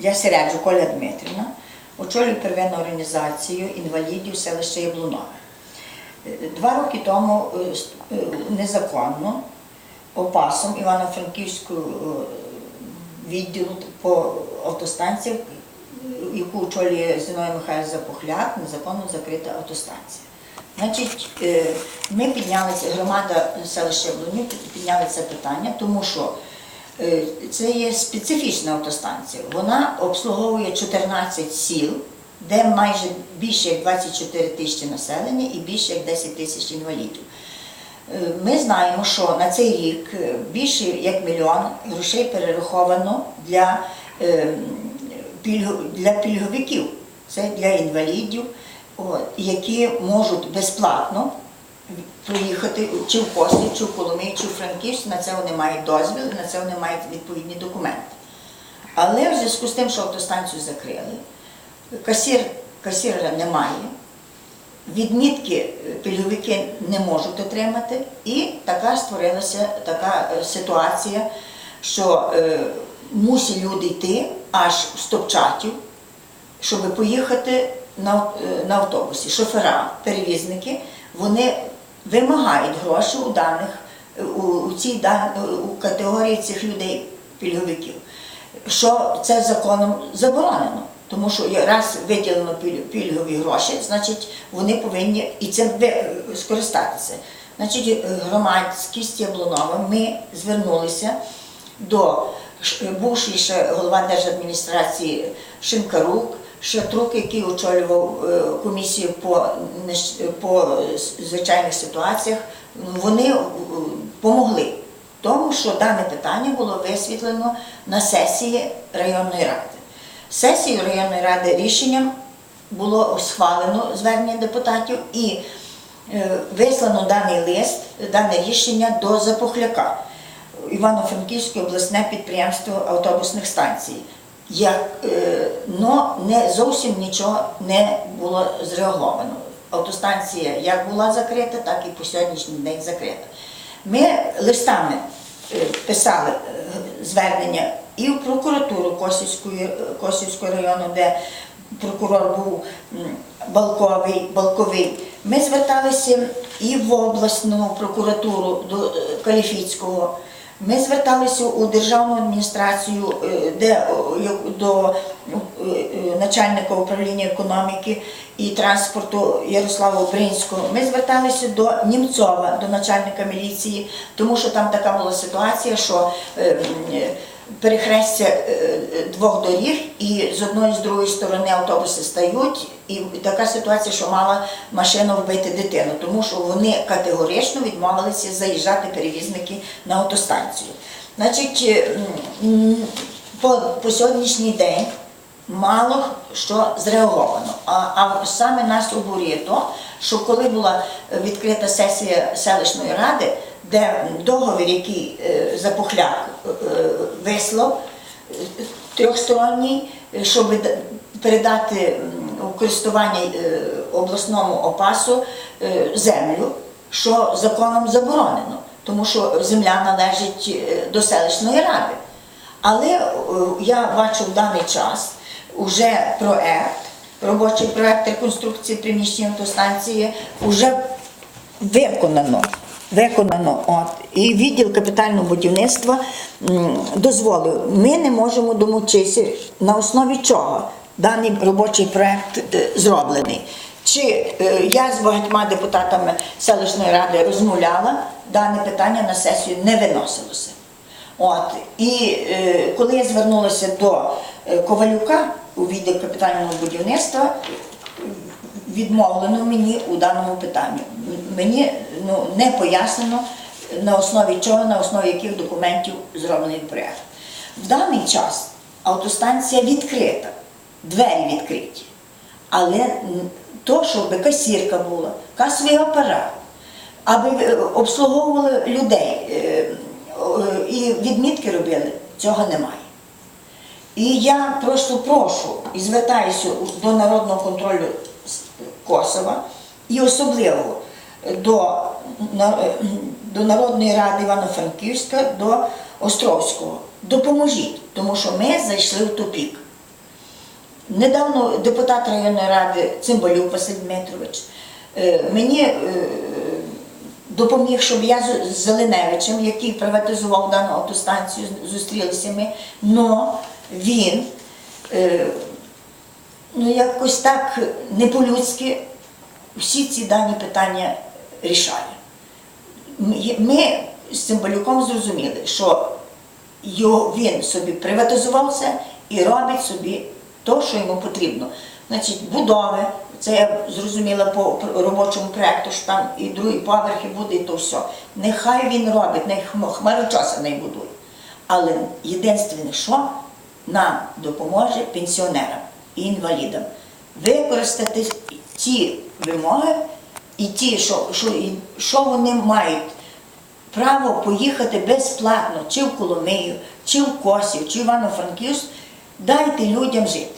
я Середжу Коля Дмитрівна, очолюю первинну організацію інвалідів селища Яблунове. Два роки тому е, е, незаконно опасом Івано-Франківського е, відділу по автостанціях, яку очолює Зіною Михайло Запухляк, незаконно закрита автостанція. Значить, ми піднялися, громада селища Яблунів підняли це питання, тому що це є специфічна автостанція. Вона обслуговує 14 сіл, де майже більше як 24 тисячі населення і більше як 10 тисяч інвалідів. Е, Ми знаємо, що на цей рік е, більше як мільйон грошей перераховано для, е, для пільговиків, це для інвалідів, які можуть безплатно проїхати чи в Косів, чи в Коломиї, чи в Франківськ, на це вони мають дозвіл, на це вони мають відповідні документи. Але в зв'язку з тим, що автостанцію закрили, касір, касіра немає, відмітки е, пільговики не можуть отримати, і така створилася така е, ситуація, що е, мусять люди йти аж в Стопчатів, щоб поїхати на, е, на автобусі. Шофера, перевізники, вони вимагають гроші у даних у, у цій у категорії цих людей пільговиків. Що це законом заборонено. Тому що раз виділено пільгові гроші, значить вони повинні і цим скористатися. Значить, громадськість Яблунова, ми звернулися до бувший ще голова держадміністрації Шинкарук, Шатрук, який очолював е, комісію по, по звичайних ситуаціях, вони допомогли тому, що дане питання було висвітлено на сесії районної ради. Сесією районної ради рішенням було схвалено звернення депутатів і е, вислано даний лист, дане рішення до Запухляка. Івано-Франківське обласне підприємство автобусних станцій. Як, е, не зовсім нічого не було зреаговано. Автостанція як була закрита, так і по сьогоднішній день закрита. Ми листами е, писали е, звернення і в прокуратуру Косівської, Косівського району, де прокурор був Балковий, Балковий. Ми зверталися і в обласну прокуратуру до е, Каліфіцького. Ми зверталися у державну адміністрацію е, де, до е, е, начальника управління економіки і транспорту Ярослава Бринського. Ми зверталися до Німцова, до начальника міліції, тому що там така була ситуація, що е, м, е, перехрестя е, двох доріг, і з одної з другої сторони автобуси стають, і така ситуація, що мала машина вбити дитину, тому що вони категорично відмовилися заїжджати перевізники на автостанцію. Значить, е, по, по сьогоднішній день мало що зреаговано. А, а саме нас обурює то, що коли була відкрита сесія селищної ради, де договір, який е, Запухляк е, вислав, е, трьохсторонній, е, щоб передати у користування обласному опасу землю, що законом заборонено, тому що земля належить до селищної ради. Але я бачу в даний час вже проект, робочий проект реконструкції приміщення автостанції вже виконано. Виконано. От. І відділ капітального будівництва дозволив. Ми не можемо домовитися, на основі чого даний робочий проект е, зроблений. Чи е, я з багатьма депутатами селищної ради розмовляла, дане питання на сесію не виносилося. От. І е, коли я звернулася до Ковалюка у відділ капітального будівництва, відмовлено мені у даному питанні. Мені ну, не пояснено, на основі чого, на основі яких документів зроблений проєкт. В даний час автостанція відкрита, двері відкриті. Але то, щоб касірка була, касовий апарат, аби е, обслуговували людей е, і відмітки робили, цього немає. І я просто прошу і звертаюся до народного контролю Косова і особливо до, до Народної ради Івано-Франківська, до Островського. Допоможіть, тому що ми зайшли в тупік. Недавно депутат районної ради Цимбалюк Василь Дмитрович е, мені е, допоміг, щоб я з- Зеленевичем, який приватизував дану автостанцію, зустрілися ми, но він е, ну, якось так не по-людськи всі ці дані питання рішає. Ми- з Цимбалюком зрозуміли, що його, він собі приватизувався і робить собі те, що йому потрібно. Значить, будови, це я зрозуміла по робочому проєкту, що там і другий поверхи буде, і то все. Нехай він робить, нехай хм- хмарочоса не будує. Але єдине, що нам допоможе пенсіонерам і інвалідам використати ті вимоги і ті, що, що, що вони мають право поїхати безплатно, чи в Коломию, чи в Косів, чи в Івано-Франківськ, дайте людям жити.